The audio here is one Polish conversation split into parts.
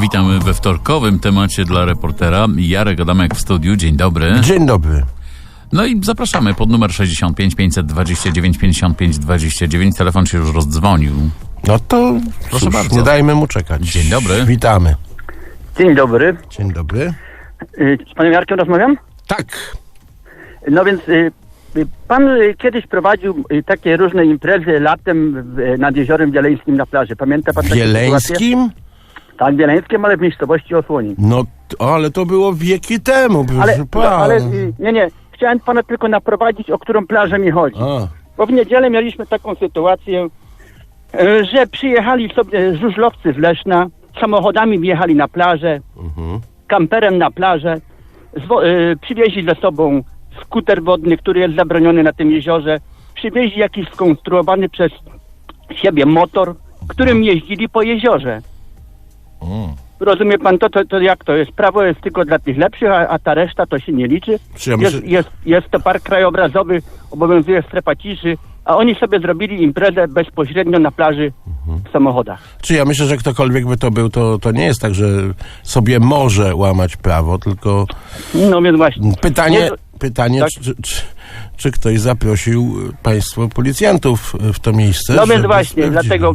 Witamy we wtorkowym temacie dla reportera. Jarek Adamek w studiu. Dzień dobry. Dzień dobry. No i zapraszamy pod numer 65 529 55 29. Telefon się już rozdzwonił. No to Proszę cóż, bardzo. nie dajmy mu czekać. Dzień dobry. Witamy. Dzień dobry. Dzień dobry. Y, Z panem Jarkiem rozmawiam? Tak. No więc y, y, pan kiedyś prowadził takie różne imprezy latem nad Jeziorem Wieleńskim na plaży. Pamięta pan? Wieleńskim? Tak, Wieleńskim, ale w miejscowości Osłoni. No, ale to było wieki temu, Ale, no, pana. ale y, nie, nie. Chciałem pana tylko naprowadzić, o którą plażę mi chodzi. A, Bo w niedzielę mieliśmy taką sytuację, y, że przyjechali sobie żużlowcy z Leszna, samochodami wjechali na plażę, mhm. kamperem na plażę, zwo- y, przywieźli ze sobą skuter wodny, który jest zabroniony na tym jeziorze, przywieźli jakiś skonstruowany przez siebie motor, którym jeździli po jeziorze. Mm. Rozumie pan to, to, to jak to jest? Prawo jest tylko dla tych lepszych, a, a ta reszta to się nie liczy. Czy ja Jest, myślę- jest, jest to park krajobrazowy, obowiązuje strefa ciszy, a oni sobie zrobili imprezę bezpośrednio na plaży Mhm. w samochodach. Czy ja myślę, że ktokolwiek by to był, to, to nie jest tak, że sobie może łamać prawo, tylko No więc właśnie. pytanie, Nie- pytanie tak. czy, czy, czy ktoś zaprosił państwo policjantów w to miejsce? No więc właśnie, dlatego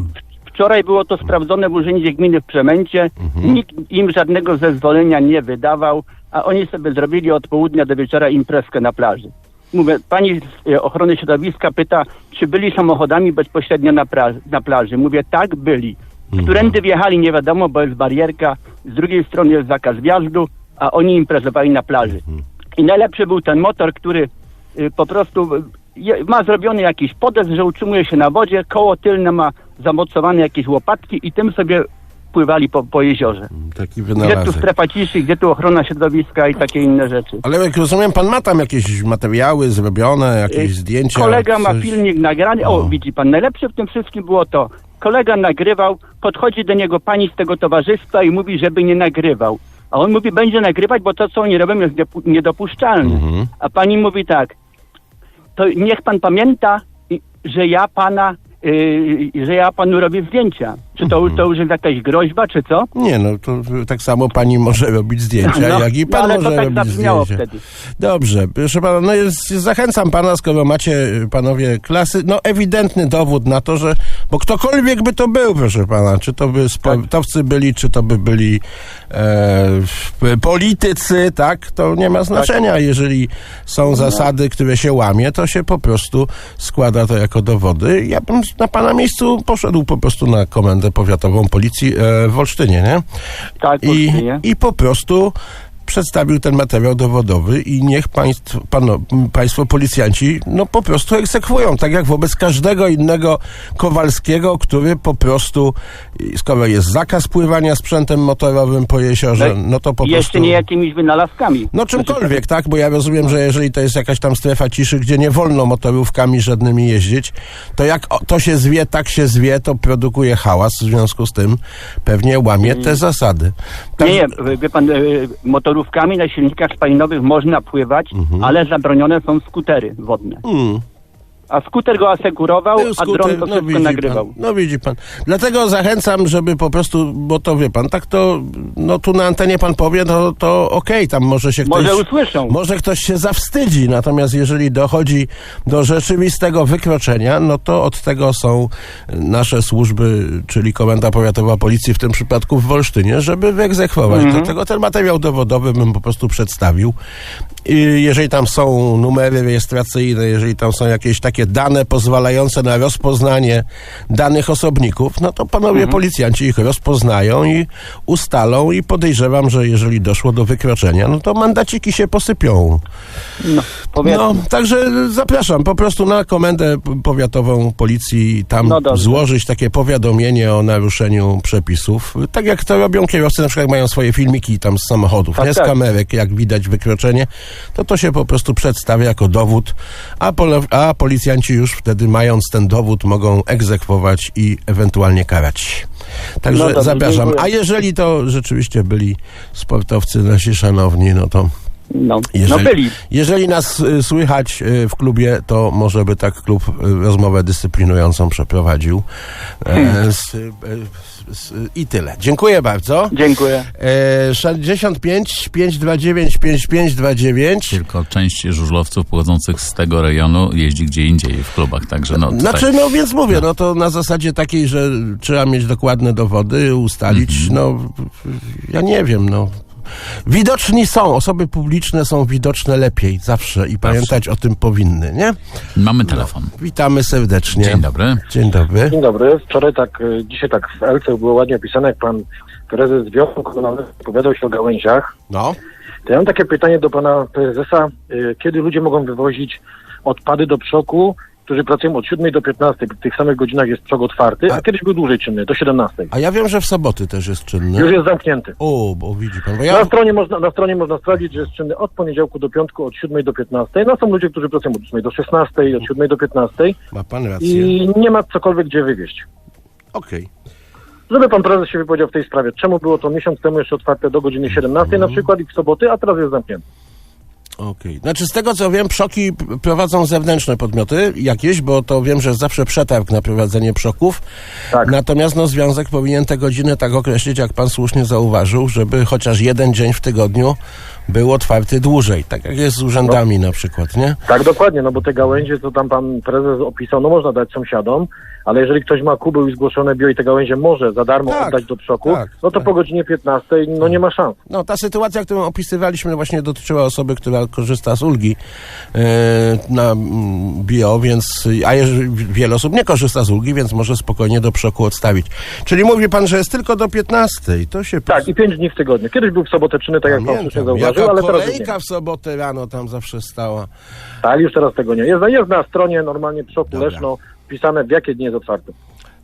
wczoraj było to sprawdzone w Urzędzie Gminy w Przemęcie. Mhm. Nikt im żadnego zezwolenia nie wydawał, a oni sobie zrobili od południa do wieczora imprezkę na plaży. Mówię, pani z e, ochrony środowiska pyta, czy byli samochodami bezpośrednio na, pra- na plaży. Mówię, tak, byli. Mhm. Którędy wjechali nie wiadomo, bo jest barierka, z drugiej strony jest zakaz wjazdu, a oni imprezowali na plaży. Mhm. I najlepszy był ten motor, który y, po prostu y, ma zrobiony jakiś podest, że utrzymuje się na wodzie, koło tylne ma zamocowane jakieś łopatki i tym sobie pływali po, po jeziorze. Taki Gdzie tu strefa ciszy, gdzie tu ochrona środowiska i takie inne rzeczy. Ale jak rozumiem, pan ma tam jakieś materiały zrobione, jakieś Y, zdjęcia? Kolega ma coś? filmik nagrany. O, O. widzi pan, najlepsze w tym wszystkim było to. Kolega nagrywał, podchodzi do niego pani z tego towarzystwa i mówi, żeby nie nagrywał. A on mówi, będzie nagrywać, bo to, co oni robią, jest niedopuszczalne. Mhm. A pani mówi tak, to niech pan pamięta, że ja pana, że ja panu robię zdjęcia. Czy to, Mhm. to już jest jakaś groźba, czy co? Nie, no to tak samo pani może robić zdjęcia, No, jak i no, pan to może tak robić zdjęcia. wtedy. Dobrze, proszę pana, no jest, zachęcam pana, skoro macie y, panowie klasy, no ewidentny dowód na to, że, bo ktokolwiek by to był, proszę pana, czy to by sportowcy byli, czy to by byli e, politycy, tak, to nie ma znaczenia. Jeżeli są zasady, które się łamie, to się po prostu składa to jako dowody. Ja bym na pana miejscu poszedł po prostu na komendę powiatową policji e, w Olsztynie, nie? Tak, I, Olsztynie. I po prostu przedstawił ten materiał dowodowy i niech państw, pano, państwo policjanci no po prostu egzekwują, tak jak wobec każdego innego Kowalskiego, który po prostu, skoro jest zakaz pływania sprzętem motorowym po jeziorze, no to po Jeszcze prostu... nie jakimiś wynalazkami. No czymkolwiek, tak? Bo ja rozumiem, że jeżeli to jest jakaś tam strefa ciszy, gdzie nie wolno motorówkami żadnymi jeździć, to jak to się zwie, tak się zwie, to produkuje hałas, w związku z tym pewnie łamie te zasady. Tak, Nie, nie, wie pan, e, motorówkami na silnikach spalinowych można pływać, Mhm. ale zabronione są skutery wodne. Mm. A skuter go asekurował, Był a skuter, dron to wszystko widzi nagrywał. Pan, no widzi pan. Dlatego zachęcam, żeby po prostu, bo to wie pan, tak to, no tu na antenie pan powie, no to okej, tam może się ktoś... Może usłyszą. Może ktoś się zawstydzi, natomiast jeżeli dochodzi do rzeczywistego wykroczenia, no to od tego są nasze służby, czyli Komenda Powiatowa Policji, w tym przypadku w Wolsztynie, żeby wyegzekwować. Mhm. Dlatego ten materiał dowodowy bym po prostu przedstawił. I jeżeli tam są numery rejestracyjne, jeżeli tam są jakieś takie dane pozwalające na rozpoznanie danych osobników, no to panowie Mhm. policjanci ich rozpoznają i ustalą i podejrzewam, że jeżeli doszło do wykroczenia, no to mandaciki się posypią. No. No, także zapraszam po prostu na komendę powiatową policji, tam No złożyć takie powiadomienie o naruszeniu przepisów. Tak jak to robią kierowcy, na przykład mają swoje filmiki tam z samochodów, Tak, nie z tak. kamerek, jak widać wykroczenie, to to się po prostu przedstawia jako dowód, a, pole, a policjanci już wtedy mając ten dowód mogą egzekwować i ewentualnie karać. Także No dobrze, zapraszam. dziękuję. A jeżeli to rzeczywiście byli sportowcy nasi szanowni, no to No, jeżeli, no byli. jeżeli nas y, słychać y, w klubie, to może by tak klub y, rozmowę dyscyplinującą przeprowadził. E, s, y, s, I tyle. Dziękuję bardzo. Dziękuję. E, 65 529 5529. Tylko część żużlowców pochodzących z tego rejonu jeździ gdzie indziej w klubach, także no tutaj... Znaczy, no więc mówię, no to na zasadzie takiej, że trzeba mieć dokładne dowody, ustalić, no ja nie wiem, no. Widoczni są, osoby publiczne są widoczne lepiej zawsze i pamiętać o tym powinny, nie? Mamy telefon. Witamy serdecznie. Dzień dobry. Dzień dobry. Dzień dobry. Wczoraj tak, y, dzisiaj tak w Elce było ładnie opisane, jak pan prezes Związku Komunalnego opowiadał się o gałęziach. No. To ja mam takie pytanie do pana prezesa. y, Kiedy ludzie mogą wywozić odpady do przoku, którzy pracują od 7 do 15, w tych samych godzinach jest przok otwarty, a, A- kiedyś był dłużej czynny, do 17. A ja wiem, że w soboty też jest czynny. Już jest zamknięty. O, bo widzi pan, bo Na ja... stronie, można, na stronie można sprawdzić, że jest czynny od poniedziałku do piątku, od 7 do 15. No są ludzie, którzy pracują od 8 do 16, od 7 do 15 Ma pan rację. i nie ma cokolwiek gdzie wywieźć. Okej. Żeby pan prezes się wypowiedział w tej sprawie, czemu było to miesiąc temu jeszcze otwarte do godziny 17 na przykład i w soboty, a teraz jest zamknięte. Okej. Znaczy z tego co wiem, przoki prowadzą zewnętrzne podmioty jakieś, bo to wiem, że jest zawsze przetarg na prowadzenie przoków. Tak. Natomiast no, związek powinien te godziny tak określić, jak pan słusznie zauważył, żeby chociaż jeden dzień w tygodniu był otwarty dłużej. Tak jak jest z urzędami na przykład, nie? Tak, dokładnie, no bo te gałęzie, co tam pan prezes opisał, no można dać sąsiadom, ale jeżeli ktoś ma kubeł i zgłoszone bio i te gałęzie może za darmo Tak, oddać do przoku, tak, no to tak. po godzinie 15 no nie ma szans. No, ta sytuacja, którą opisywaliśmy, właśnie dotyczyła osoby, która korzysta z ulgi e, na mm, bio, więc, a jeżeli wiele osób nie korzysta z ulgi, więc może spokojnie do przoku odstawić. Czyli mówi pan, że jest tylko do 15. To się Tak, i 5 dni w tygodniu. Kiedyś był w sobotę czynny, tak jak pan słusznie Jaka ale teraz nie. kolejka w sobotę rano tam zawsze stała. Tak, już teraz tego nie. Jest, jest na stronie normalnie przoku. Leszno wpisane, w jakie dni jest otwarte.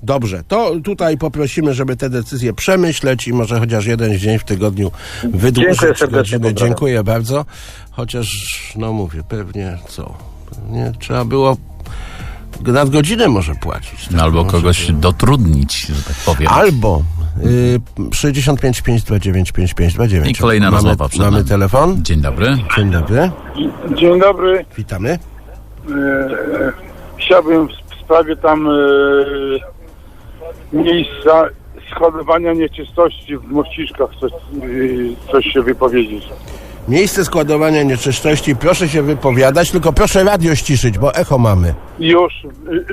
Dobrze, to tutaj poprosimy, żeby te decyzje przemyśleć i może chociaż jeden dzień w tygodniu wydłużyć Dziękuję godziny. Dziękuję bardzo. Chociaż, no mówię, pewnie co? Pewnie trzeba było nadgodzinę może płacić. No, albo Może kogoś dotrudnić, że tak powiem. Albo 65 529 5529. I kolejna mamy, rozmowa przed Mamy nami. telefon. Dzień dobry. Dzień dobry. Dzień dobry. Witamy. E, e, Chciałbym w sprawie tam e, miejsca składowania nieczystości w Mościszkach coś, coś się wypowiedzieć. Miejsce składowania nieczystości, proszę się wypowiadać, tylko proszę radio ściszyć, bo echo mamy. Już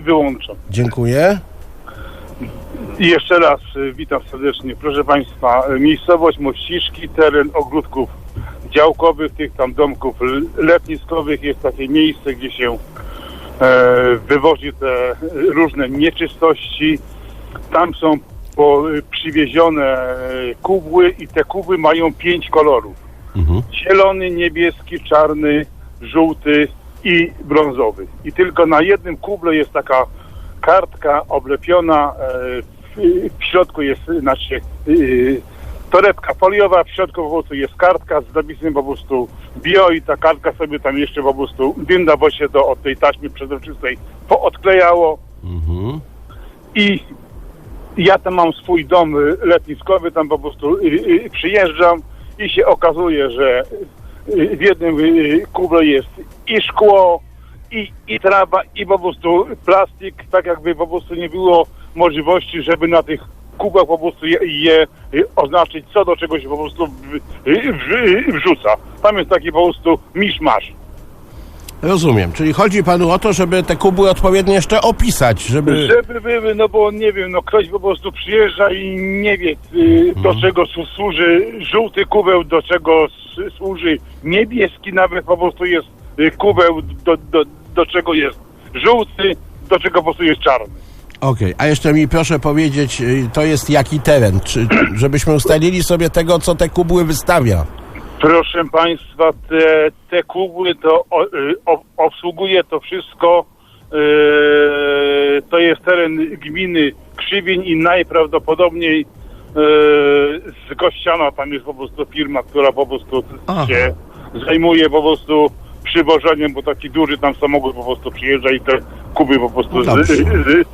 wyłączam. Dziękuję. I jeszcze raz e, witam serdecznie. Proszę Państwa, e, miejscowość Mościszki, teren ogródków działkowych, tych tam domków letniskowych jest takie miejsce, gdzie się e, wywozi te różne nieczystości. Tam są po, e, przywiezione e, kubły i te kubły mają pięć kolorów. Zielony, niebieski, czarny, żółty i brązowy. I tylko na jednym kuble jest taka kartka oblepiona, e, w, środku jest, znaczy yy, torebka foliowa, w środku po prostu jest kartka z napisem po prostu bio i ta kartka sobie tam jeszcze po prostu dynda, bo się to od tej taśmy przezroczystej poodklejało. I ja tam mam swój dom y, letniskowy, tam po prostu y, y, przyjeżdżam i się okazuje, że y, w jednym y, kuble jest i szkło, i, i trawa, i po prostu plastik, tak jakby po prostu nie było możliwości, żeby na tych kubach po prostu je, je oznaczyć, co do czego się po prostu wrzuca. Tam jest taki po prostu misz-masz. Rozumiem. Czyli chodzi panu o to, żeby te kubły odpowiednio jeszcze opisać, żeby... Żeby były, no bo nie wiem, no ktoś po prostu przyjeżdża i nie wie y, do czego su- służy żółty kubeł, do czego służy niebieski, nawet po prostu jest y, kubeł, do, do, do czego jest żółty, do czego po prostu jest czarny. Okej, a jeszcze mi proszę powiedzieć, y, to jest jaki teren, czy, żebyśmy ustalili sobie tego, co te kubły wystawia. Proszę Państwa, te, te kubły to o, y, o, obsługuje to wszystko. y, to jest teren gminy Krzywień i najprawdopodobniej z Gościana tam jest po prostu firma, która po prostu Aha. się zajmuje po prostu przywożeniem, bo taki duży tam samochód po prostu przyjeżdża i te kuby po prostu z, z,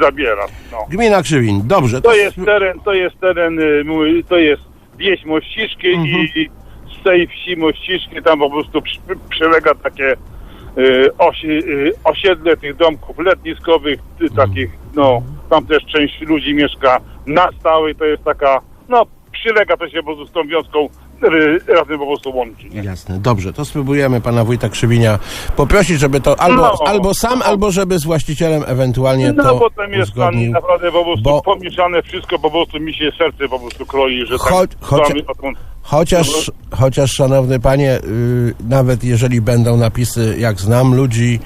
zabiera. No. Gmina Krzywin. Dobrze. To jest teren, to jest teren, y, mój- to jest wieś Mościszki i z tej wsi Mościszki tam po prostu przy, przylega takie y, osi, y, osiedle tych domków letniskowych, y, takich, no, tam też część ludzi mieszka na stałe i to jest taka, no, przylega to się po prostu z tą wioską razem po prostu łączy. Nie? Jasne, dobrze, to spróbujemy pana wójta Krzywinia poprosić, żeby to albo, No. albo sam, albo żeby z właścicielem ewentualnie No to bo tam jest tam naprawdę po prostu Bo- pomieszane wszystko, po prostu mi się serce po prostu kroi, że Cho- tak chocia- Chociaż, chociaż szanowny panie, y, nawet jeżeli będą napisy, jak znam ludzi,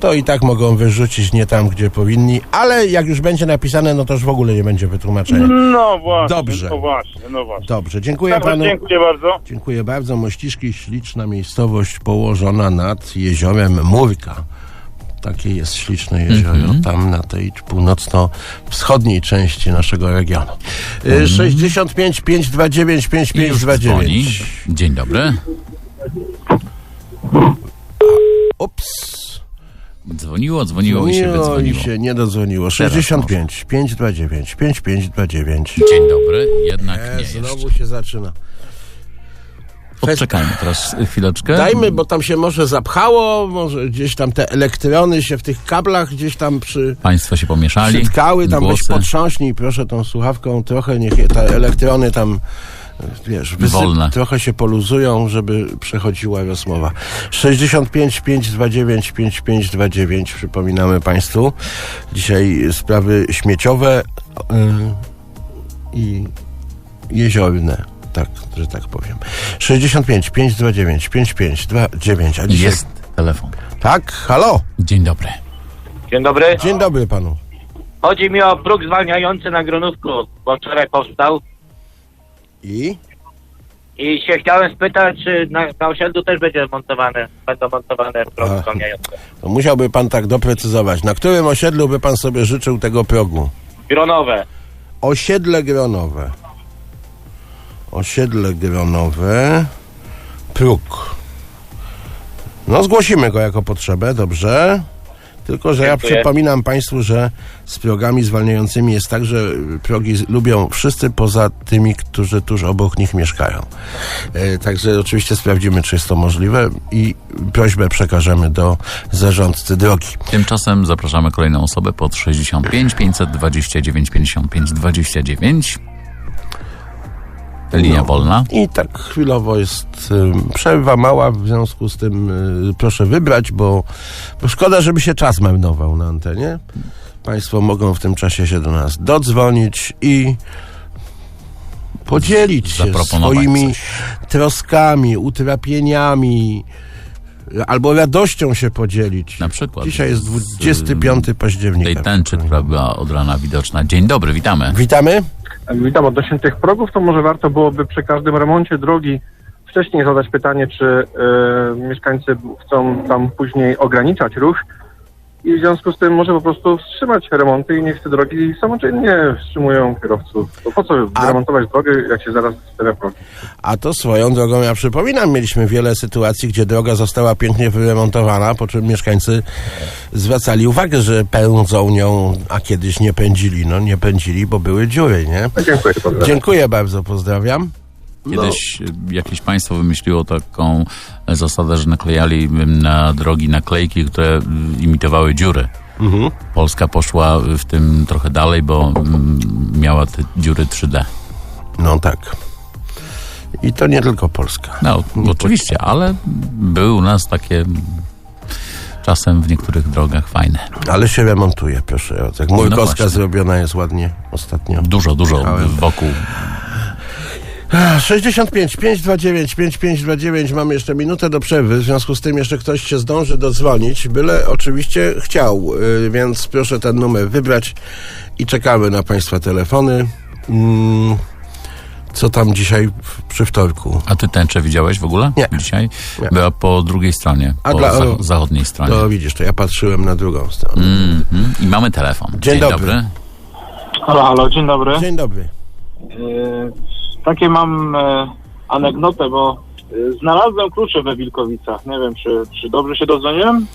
to i tak mogą wyrzucić nie tam, gdzie powinni, ale jak już będzie napisane, no to już w ogóle nie będzie wytłumaczenia. No właśnie, Dobrze. no właśnie, no właśnie. Dobrze, dziękuję Dobrze, panu. dziękuję bardzo. Dziękuję bardzo. Mościszki, śliczna miejscowość położona nad jeziorem Murka. Takie jest śliczne jezioro tam na tej północno-wschodniej części naszego regionu. Y, 65 529 I już dzwoni. 5529. Dzień dobry. Ups. Dzwoniło, dzwoniło i się Dzwoniło wydzwoniło. i się nie dodzwoniło. 65 529 5529. Dzień dobry, jednak E, nie jeszcze. znowu się zaczyna. Poczekajmy teraz chwileczkę. Dajmy, bo tam się może zapchało, może gdzieś tam te elektrony się w tych kablach gdzieś tam przy... Państwo się pomieszali. przytkały, tam weź Głosy. potrząśnij proszę tą słuchawką trochę, niech je te elektrony tam wiesz, wysyp, Wolne. trochę się poluzują, żeby przechodziła rozmowa. 65 529 5529 przypominamy Państwu. Dzisiaj sprawy śmieciowe yy, i jeziorne. Tak, że tak powiem. 65 529 5529. A dzisiaj... Jest telefon. Tak, halo. Dzień dobry. Dzień dobry. Dzień dobry panu. Chodzi mi o próg zwalniający na Gronówku, bo wczoraj powstał. I? I się chciałem spytać, czy na, na osiedlu też będzie montowane, będą montowane progi zwalniające. To musiałby pan tak doprecyzować. Na którym osiedlu by pan sobie życzył tego progu? Gronowe. Osiedle Gronowe. Osiedle Gronowe. Próg. No, zgłosimy go jako potrzebę, dobrze. Tylko, że ja Dziękuję. przypominam Państwu, że z progami zwalniającymi jest tak, że progi lubią wszyscy poza tymi, którzy tuż obok nich mieszkają. E, także oczywiście sprawdzimy, czy jest to możliwe i prośbę przekażemy do zarządcy drogi. Tymczasem zapraszamy kolejną osobę pod 65 529 55 29. Linia No. wolna. I tak chwilowo jest y, przerwa mała, w związku z tym y, proszę wybrać, bo, bo szkoda, żeby się czas marnował na antenie. Państwo mogą w tym czasie się do nas dodzwonić i podzielić się swoimi coś. troskami, utrapieniami albo radością się podzielić. Na przykład Dzisiaj jest z, 25 października. Tej tęczy, która była od rana widoczna. Dzień dobry, witamy. Witamy. Witam. Odnośnie tych progów, to może warto byłoby przy każdym remoncie drogi wcześniej zadać pytanie, czy e, mieszkańcy chcą tam później ograniczać ruch i w związku z tym może po prostu wstrzymać remonty i niech te drogi samoczynnie wstrzymują kierowców. Bo po co A- remontować drogę, jak się zaraz stawia progi? A to swoją drogą, ja przypominam, mieliśmy wiele sytuacji, gdzie droga została pięknie wyremontowana, po czym mieszkańcy zwracali uwagę, że pędzą nią, a kiedyś nie pędzili. No nie pędzili, bo były dziury, nie? Dziękuję. Dziękuję bardzo, pozdrawiam. Kiedyś y, jakieś państwo wymyśliło taką zasadę, że naklejali na drogi naklejki, które imitowały dziury. Mhm. Polska poszła w tym trochę dalej, bo mm, miała te dziury 3D. No tak. I to nie tylko Polska. No, oczywiście, ale były u nas takie czasem w niektórych drogach fajne. Ale się remontuje, proszę. Tak Murkowska właśnie. zrobiona jest ładnie ostatnio. Dużo, dużo Jechałem. wokół. 65 529 5529 mamy jeszcze minutę do przerwy, w związku z tym jeszcze ktoś się zdąży dodzwonić, byle oczywiście chciał, y, więc proszę ten numer wybrać i czekamy na Państwa telefony. Mm, Co tam dzisiaj przy wtorku? A ty tęczę widziałeś w ogóle? Nie. Dzisiaj? Nie. Była po drugiej stronie, A po dla- zach- zachodniej stronie. To widzisz, to ja patrzyłem na drugą stronę. Mhm. I mamy telefon. Dzień dobry. Halo, halo, dzień dobry. Dzień dobry. E, takie mam e, anegdotę, bo e, znalazłem klucze we Wilkowicach. Nie wiem, czy, czy dobrze się dodzwoniłem?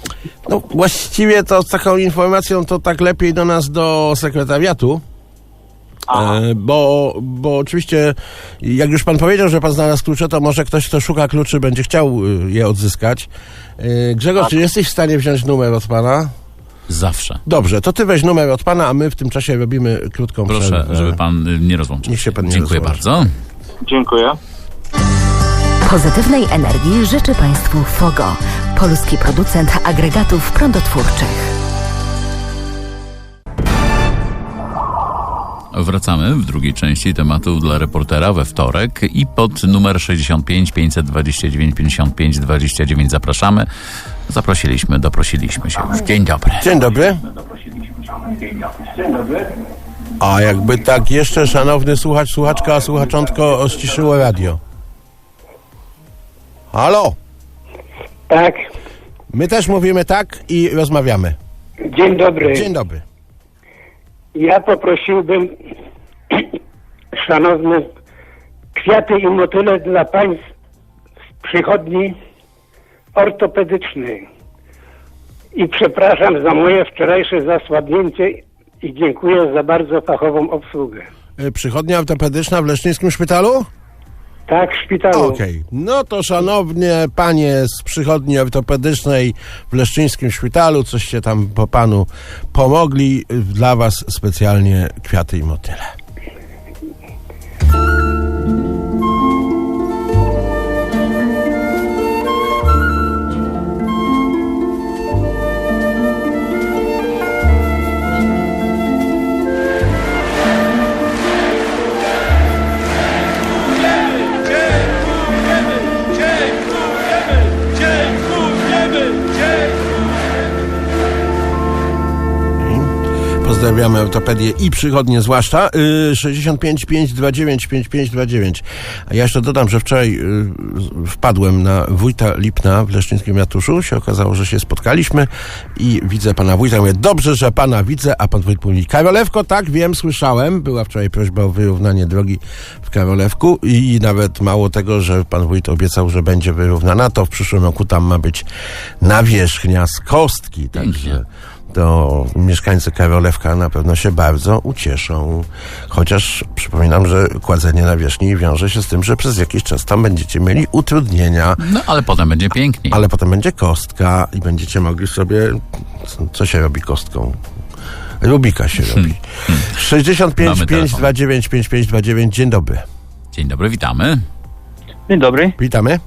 No właściwie to z taką informacją to tak lepiej do nas do sekretariatu. E, bo, bo oczywiście, jak już pan powiedział, że pan znalazł klucze, to może ktoś, kto szuka kluczy, będzie chciał je odzyskać. Grzegorz, czy jesteś w stanie wziąć numer od pana? Zawsze. Dobrze, to ty weź numer od pana, a my w tym czasie robimy krótką Proszę, przerwę. żeby pan y, nie rozłączył. Niech się pan nie Dziękuję rozłączy. bardzo. Dziękuję. Pozytywnej energii życzy Państwu Fogo, poluski producent agregatów prądotwórczych. Wracamy w drugiej części tematu dla reportera we wtorek i pod numer 65 529 55 29 zapraszamy. Zaprosiliśmy, doprosiliśmy się już. Dzień dobry. Dzień dobry. A jakby tak jeszcze, szanowny słuchacz, słuchaczka, słuchaczątko, ściszyło radio. Halo, Tak, my też mówimy tak i rozmawiamy. dzień dobry. Dzień dobry. Ja poprosiłbym, szanowny, kwiaty i motyle dla państw z przychodni ortopedycznej. I przepraszam za moje wczorajsze zasłabnięcie i dziękuję za bardzo fachową obsługę. Y, Przychodnia ortopedyczna w Leszczyńskim Szpitalu? Tak, w szpitalu. Okej. No to szanownie panie z przychodni ortopedycznej w Leszczyńskim Szpitalu, coście tam po panu pomogli. Dla was specjalnie kwiaty i motyle. Pozdrawiamy ortopedię i przychodnie zwłaszcza. Yy, 65 529 5529. A ja jeszcze dodam, że wczoraj yy, wpadłem na wójta Lipna w Leszczyńskim Ratuszu. Się okazało, że się spotkaliśmy i widzę pana wójta. Mówię, dobrze, że pana widzę, a pan wójt mówi, Karolewko, tak, wiem, słyszałem. Była wczoraj prośba o wyrównanie drogi w Karolewku i nawet mało tego, że pan wójt obiecał, że będzie wyrównana, to w przyszłym roku tam ma być nawierzchnia z kostki. Także to mieszkańcy Karolewka na pewno się bardzo ucieszą. Chociaż przypominam, że kładzenie nawierzchni wiąże się z tym, że przez jakiś czas tam będziecie mieli utrudnienia, No ale potem będzie piękniej. ale potem będzie kostka i będziecie mogli sobie. Co się robi kostką? Rubika się robi. 65 Mamy telefon. 529 5529. Dzień dobry. Dzień dobry, witamy. Dzień dobry. Witamy.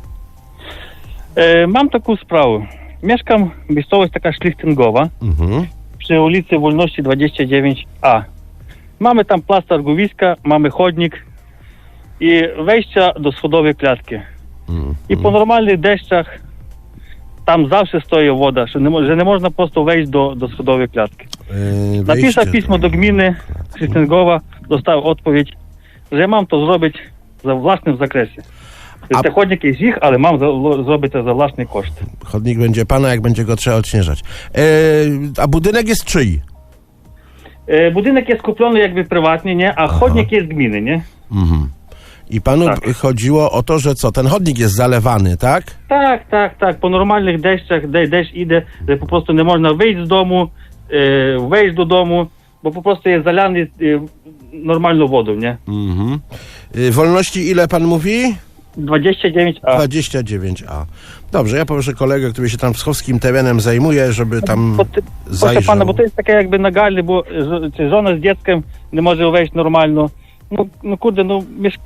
E, mam taką sprawę. Mieszkam miejscowość taka Szlichtengowa Mhm. przy ulicy Wolności 29A. Mamy tam plac targowiska, mamy chodnik i wejścia do schodowej klatki. I po normalnych deszczach tam zawsze stoi woda, że nie, mo- że nie można po prostu wejść do, do schodowej klatki. Yy, Napisał wyjście pismo do gminy Szlichtengowa, dostał odpowiedź, że ja mam to zrobić za własnym zakresie. A- Te chodnik jest ich, ale mam zrobić to za własny koszt. Chodnik będzie pana, jak będzie go trzeba odśnieżać. Yy, a budynek jest czyj? E, budynek jest kupiony jakby prywatnie, nie? A chodnik jest gminy, nie? Mhm. I panu Tak. chodziło o to, że co, ten chodnik jest zalewany, tak? Tak, tak, tak. Po normalnych deszczach, de, deszcz idzie, że po prostu nie można wyjść z domu, e, wejść do domu, bo po prostu jest zalany e, normalną wodą, nie? Mhm. Y, wolności ile pan mówi? 29A. 29A. Dobrze, ja poproszę kolegę, który się tam wschowskim terenem zajmuje, żeby tam ty, proszę zajrzał. pana, bo to jest takie jakby nagalne, bo żona z dzieckiem nie może wejść normalno. No, no kurde, no mieszka,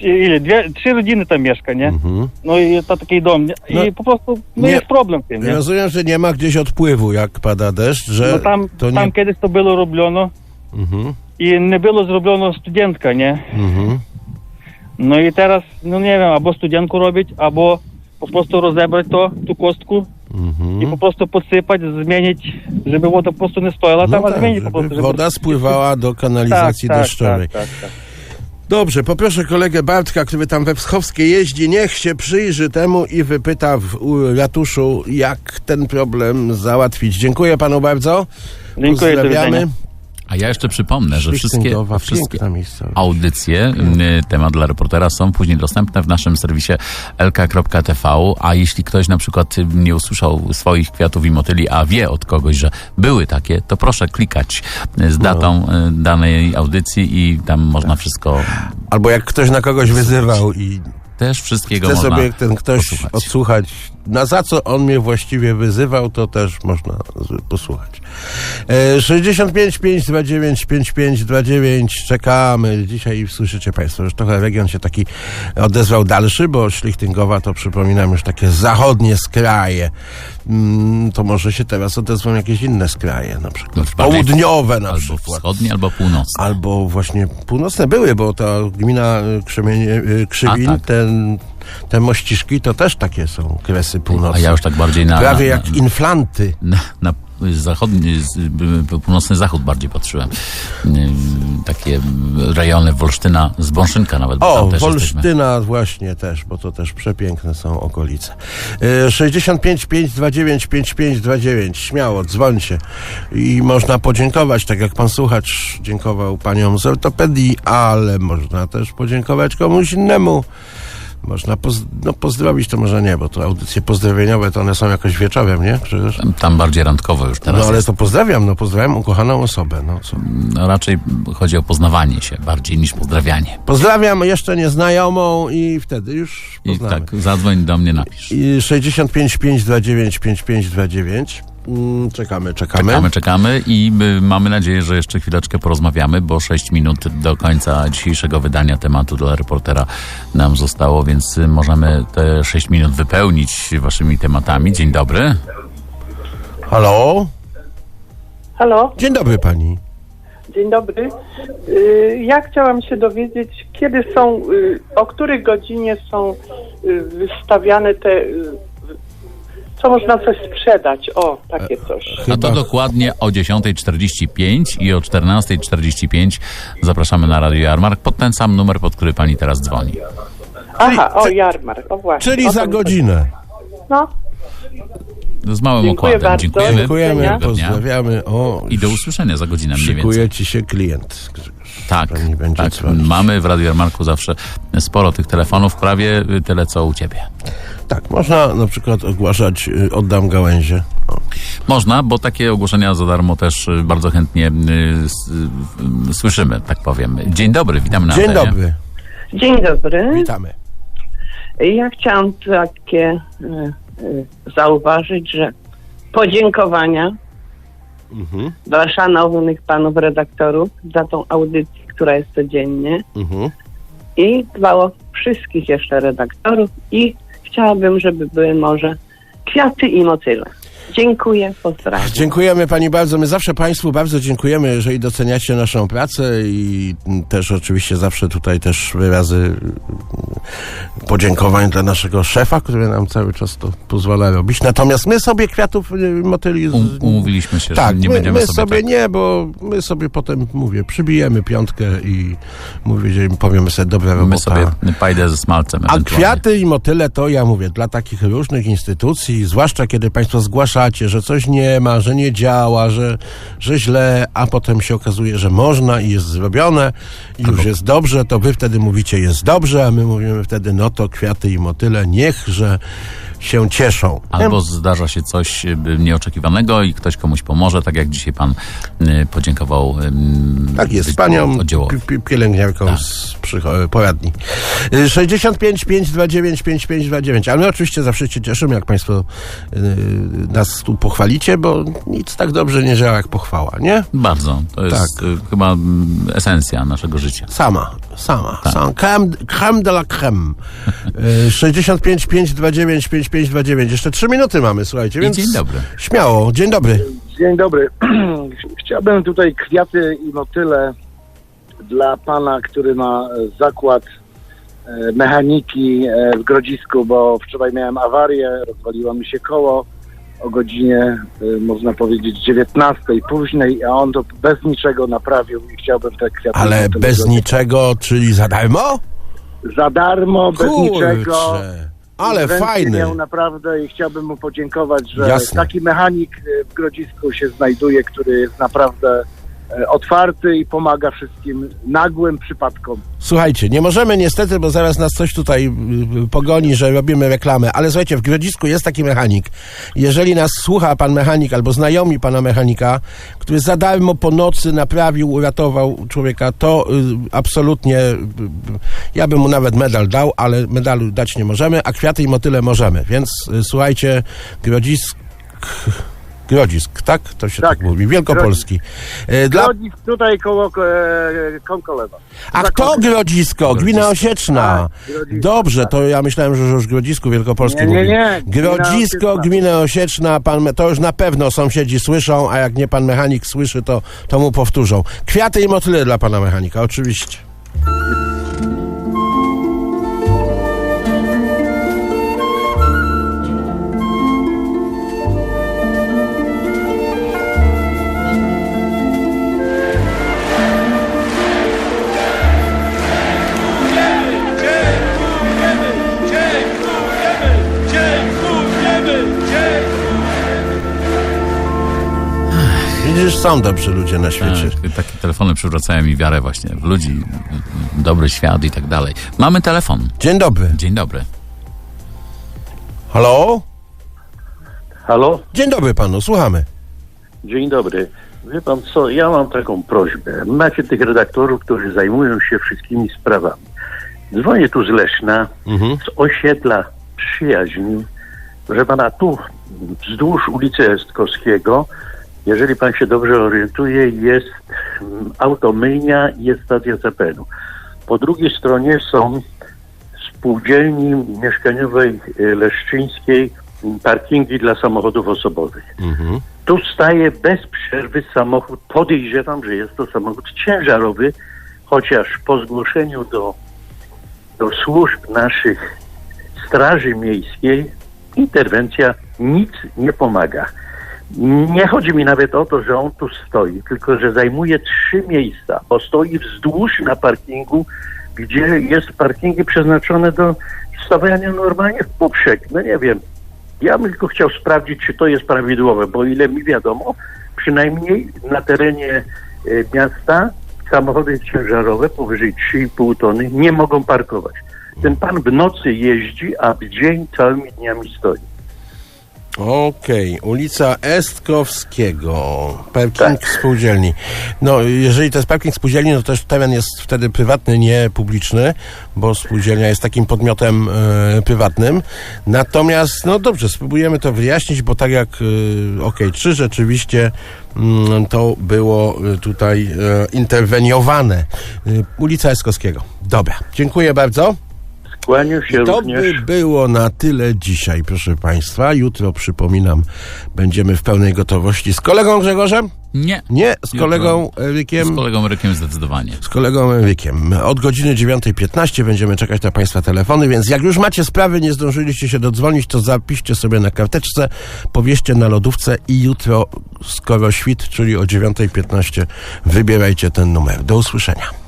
ile, dwie, trzy rodziny tam mieszka, nie? Mhm. No i to taki dom, nie? I No, po prostu no nie- jest problem w tym, nie? Rozumiem, że nie ma gdzieś odpływu, jak pada deszcz, że No tam, to nie... tam kiedyś to było robiono Mhm. i nie było zrobiono studentka, nie? Mhm. No i teraz, no nie wiem, albo studianku robić, albo po prostu rozebrać to, tą kostkę i mhm. po prostu podsypać, zmienić, żeby woda po prostu nie stoiła no tam, tak, a zmienić po prostu. Żeby... Woda spływała do tak, kanalizacji tak, tak, deszczowej. Tak, Dobrze, poproszę kolegę Bartka, który tam we Wschowskie jeździ, niech się przyjrzy temu i wypyta w ratuszu, jak ten problem załatwić. Dziękuję panu bardzo. Dziękuję, Pozdrawiamy. A ja jeszcze przypomnę, że wszystkie, wszystkie audycje, y, temat dla reportera, są później dostępne w naszym serwisie lk.tv, a jeśli ktoś na przykład nie usłyszał swoich kwiatów i motyli, a wie od kogoś, że były takie, to proszę klikać z datą y, danej audycji i tam można wszystko, Albo jak ktoś na kogoś wyzywał i też wszystkiego chce można sobie ten ktoś posłuchać. odsłuchać, na za co on mnie właściwie wyzywał, to też można posłuchać. E, 65 529 5529 czekamy. Dzisiaj słyszycie Państwo, już trochę region się taki odezwał dalszy, bo Szlichtyngowa to przypominam już takie zachodnie skraje. Mm, to może się teraz odezwą jakieś inne skraje, na przykład bardziej południowe na albo przykład. wschodnie, albo północne. Albo właśnie północne były, bo ta gmina y, Krzemienie, y, Krzywin, A, tak. ten, te mościszki to też takie są kresy północne. A ja już tak bardziej na... Prawie na, jak inflanty. na, na zachodni, północny zachód bardziej patrzyłem. Takie rejony Wolsztyna, z Bąszynka nawet. O, też jesteśmy. Wolsztyna właśnie też, bo to też przepiękne są okolice. Y, 65 529 5529, śmiało, dzwońcie. I można podziękować, tak jak pan słuchacz dziękował paniom z ortopedii, ale można też podziękować komuś innemu. Można poz- no, pozdrowić, to może nie, bo to audycje pozdrowieniowe to one są jakoś wieczorem, nie? Przecież. Tam, tam bardziej randkowo już teraz No ale jest. to pozdrawiam, no pozdrawiam ukochaną osobę, no co. No, raczej chodzi o poznawanie się bardziej niż pozdrawianie. Pozdrawiam jeszcze nieznajomą i wtedy już I poznamy. tak, zadzwoń do mnie, napisz. I 65 529 5529. Mm, czekamy, czekamy. Czekamy, czekamy i y, mamy nadzieję, że jeszcze chwileczkę porozmawiamy, bo 6 minut do końca dzisiejszego wydania tematu dla reportera nam zostało, więc y, możemy te 6 minut wypełnić waszymi tematami. Dzień dobry. Halo? Halo, Dzień dobry pani. dzień dobry. Y, Ja chciałam się dowiedzieć, kiedy są, o której godzinie są wystawiane te, co można coś sprzedać, o, takie coś. A to dokładnie o 10.45 i o 14.45 zapraszamy na Radio Jarmark pod ten sam numer, pod który pani teraz dzwoni. Aha, o, jarmark, o właśnie. Czyli o za godzinę. No, Z małym Dziękuję układem. bardzo. Dziękujemy. Dziękujemy, pozdrawiamy. O, I do usłyszenia za godzinę mniej więcej. szykuje ci się klient. Tak, tak. dzwonić. Mamy w Radio Jarmarku zawsze sporo tych telefonów, prawie y, tyle co u ciebie. Tak, można na przykład ogłaszać y, oddam gałęzie. O. Można, bo takie ogłoszenia za darmo też y, bardzo chętnie y, y, słyszymy, tak powiem. Dzień dobry, witamy na Dzień antenie. dobry, dzień dobry. witamy. Ja chciałam takie y, y, zauważyć, że podziękowania Mhm, dla szanownych panów redaktorów za tą audycję, która jest codziennie. mhm. i dla o wszystkich jeszcze redaktorów i chciałabym, żeby były może kwiaty i motyle. Dziękuję, pozdrawiam. Dziękujemy pani bardzo. My zawsze państwu bardzo dziękujemy, jeżeli doceniacie naszą pracę i też oczywiście zawsze tutaj też wyrazy podziękowań dla naszego szefa, który nam cały czas to pozwala robić. Natomiast my sobie kwiatów y, motyli... z- Um, umówiliśmy się, tak, że nie my, będziemy my sobie, sobie tak... nie, bo my sobie potem, mówię, przybijemy piątkę i mówię, że im powiemy sobie dobra robota. My sobie pajdę ze smalcem A kwiaty i motyle to ja mówię, dla takich różnych instytucji, zwłaszcza kiedy Państwo że coś nie ma, że nie działa, że, że źle, a potem się okazuje, że można i jest zrobione i już jest dobrze, to Wy wtedy mówicie jest dobrze, a my mówimy wtedy no to kwiaty i motyle niechże się cieszą. Albo zdarza się coś y, nieoczekiwanego i ktoś komuś pomoże, tak jak dzisiaj pan y, podziękował Tak jest, panią pielęgniarką Tak. z przycho- poradni. Y, 65 529 5529, ale my oczywiście zawsze się cieszymy, jak państwo nas tu pochwalicie, bo nic tak dobrze nie działa jak pochwała, nie? Bardzo. To jest Tak. chyba mm, esencja naszego życia. Sama, sama. Tak. sama. Creme, creme de la creme. Y, 65 529 5529. Jeszcze trzy minuty mamy, słuchajcie, I więc dzień dobry. śmiało. Dzień dobry. Dzień dobry. Chciałbym tutaj kwiaty i motyle dla pana, który ma zakład e, mechaniki e, w Grodzisku, bo wczoraj miałem awarię, rozwaliło mi się koło o godzinie, y, można powiedzieć, 19 późnej, a on to bez niczego naprawił i chciałbym te kwiaty... Ale bez niczego, czyli za darmo? Za darmo, bez Kurczę. niczego. Ale fajny. miał naprawdę i chciałbym mu podziękować, że Jasne. taki mechanik y, w Grodzisku się znajduje, który jest naprawdę otwarty i pomaga wszystkim nagłym przypadkom. Słuchajcie, nie możemy niestety, bo zaraz nas coś tutaj y, y, pogoni, że robimy reklamę, ale słuchajcie, w Grodzisku jest taki mechanik. Jeżeli nas słucha pan mechanik albo znajomi pana mechanika, który za darmo po nocy naprawił, uratował człowieka, to y, absolutnie ja bym mu nawet medal dał, ale medalu dać nie możemy, a kwiaty i motyle możemy. Więc słuchajcie, Grodzisk Grodzisk, tak? To się tak, mówi. Wielkopolski. E, Dla, Grodzisk tutaj koło e, Konkolewa. a Za kto. Grodzisko? Gmina Osieczna. Tak, Grodzisko, Dobrze, to ja myślałem, że już Grodzisku Wielkopolski Nie, nie, nie, Grodzisko. Gmina Osieczna, pan, to już na pewno sąsiedzi słyszą, a jak nie pan mechanik słyszy, to, to mu powtórzą. Kwiaty i motyle dla pana mechanika, oczywiście. Widzisz, są dobrzy ludzie na świecie. Tak, takie telefony przywracają mi wiarę właśnie w ludzi, w dobry świat i tak dalej. Mamy telefon. Dzień dobry. Dzień dobry. Halo? Halo? Dzień dobry panu, słuchamy. Dzień dobry. Wie pan co, ja mam taką prośbę. Macie tych redaktorów, którzy zajmują się wszystkimi sprawami. Dzwonię tu z Leszna, z osiedla przyjaźni. Proszę pana, tu wzdłuż ulicy Estkowskiego, jeżeli pan się dobrze orientuje, jest mm, automyjnia i jest stacja zapenu. Po drugiej stronie są spółdzielni mieszkaniowej y, leszczyńskiej m, parkingi dla samochodów osobowych. Tu staje bez przerwy samochód. Podejrzewam, że jest to samochód ciężarowy, chociaż po zgłoszeniu do, do służb naszych Straży Miejskiej interwencja nic nie pomaga. Nie chodzi mi nawet o to, że on tu stoi, tylko że zajmuje trzy miejsca, bo stoi wzdłuż na parkingu, gdzie jest parkingi przeznaczone do stawiania normalnie w poprzek. No nie wiem. Ja bym tylko chciał sprawdzić, czy to jest prawidłowe, bo ile mi wiadomo, przynajmniej na terenie e, miasta samochody ciężarowe powyżej 3,5 tony nie mogą parkować. Ten pan w nocy jeździ, a w dzień całymi dniami stoi. Okej, ulica Estkowskiego, parking Tak. spółdzielni. No, jeżeli to jest parking spółdzielni, no to też teren jest wtedy prywatny, nie publiczny, bo spółdzielnia jest takim podmiotem e, prywatnym. Natomiast, no dobrze, spróbujemy to wyjaśnić, bo tak jak, e, okej, czy rzeczywiście mm, to było e, tutaj interweniowane. Ulica Estkowskiego. Dobra, dziękuję bardzo. Kłaniam się to również. by było na tyle dzisiaj, proszę Państwa. Jutro, przypominam, będziemy w pełnej gotowości z kolegą Grzegorzem? Nie. Nie, z kolegą Erykiem. Z kolegą Erykiem zdecydowanie. Z kolegą Erykiem. Od godziny 9.15 będziemy czekać na Państwa telefony, więc jak już macie sprawy, nie zdążyliście się dodzwonić, to zapiszcie sobie na karteczce, powieście na lodówce i jutro, skoro świt, czyli o 9.15, wybierajcie ten numer. Do usłyszenia.